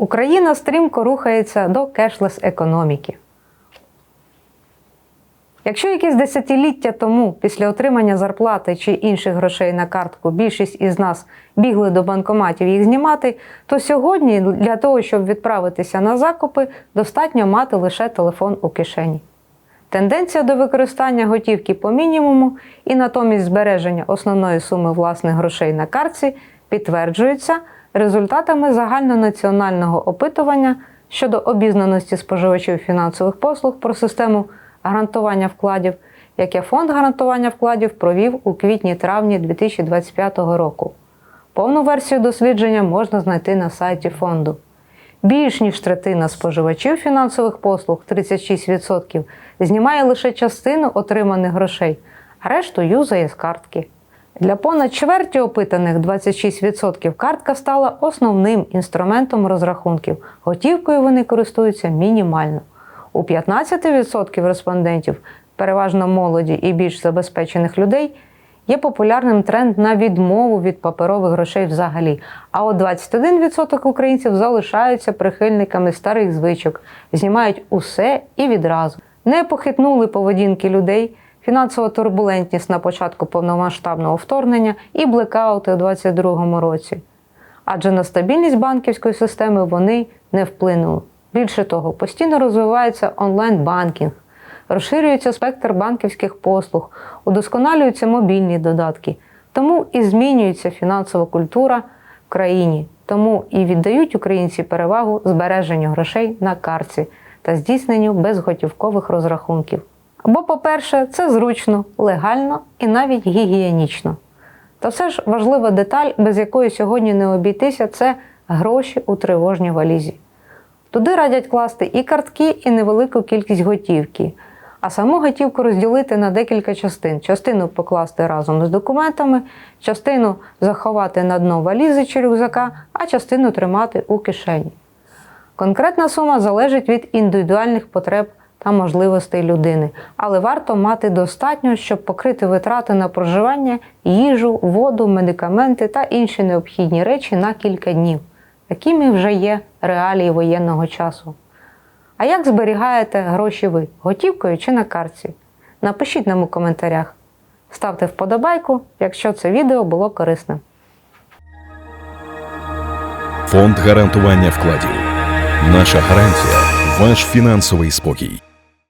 Україна стрімко рухається до кешлес економіки. Якщо якісь десятиліття тому, після отримання зарплати чи інших грошей на картку, більшість із нас бігли до банкоматів їх знімати, то сьогодні для того, щоб відправитися на закупи, достатньо мати лише телефон у кишені. Тенденція до використання готівки по мінімуму і натомість збереження основної суми власних грошей на картці підтверджується результатами загальнонаціонального опитування щодо обізнаності споживачів фінансових послуг про систему гарантування вкладів, яке фонд гарантування вкладів провів у квітні-травні 2025 року. Повну версію дослідження можна знайти на сайті фонду. Більш ніж третина споживачів фінансових послуг 36% знімає лише частину отриманих грошей, а решту юзає з картки. Для понад чверті опитаних 26% картка стала основним інструментом розрахунків. Готівкою вони користуються мінімально. У 15% респондентів, переважно молоді і більш забезпечених людей, є популярним тренд на відмову від паперових грошей взагалі. А от 21% українців залишаються прихильниками старих звичок, знімають усе і відразу. Не похитнули поведінки людей, фінансова турбулентність на початку повномасштабного вторгнення і блекаути у 2022 році. Адже на стабільність банківської системи вони не вплинули. Більше того, постійно розвивається онлайн-банкінг, розширюється спектр банківських послуг, удосконалюються мобільні додатки. Тому і змінюється фінансова культура в країні. Тому і віддають українці перевагу збереженню грошей на картці та здійсненню безготівкових розрахунків. Бо, по-перше, це зручно, легально і навіть гігієнічно. Та все ж важлива деталь, без якої сьогодні не обійтися, це гроші у тривожній валізі. Туди радять класти і картки, і невелику кількість готівки, а саму готівку розділити на декілька частин. Частину покласти разом з документами, частину заховати на дно валізи чи рюкзака, а частину тримати у кишені. Конкретна сума залежить від індивідуальних потреб та можливостей людини, але варто мати достатньо, щоб покрити витрати на проживання, їжу, воду, медикаменти та інші необхідні речі на кілька днів. Такими вже є реалії воєнного часу. А як зберігаєте гроші ви? Готівкою чи на картці? Напишіть нам у коментарях. Ставте вподобайку, якщо це відео було корисним. Фонд гарантування вкладів. Наша гарантія ваш фінансовий спокій.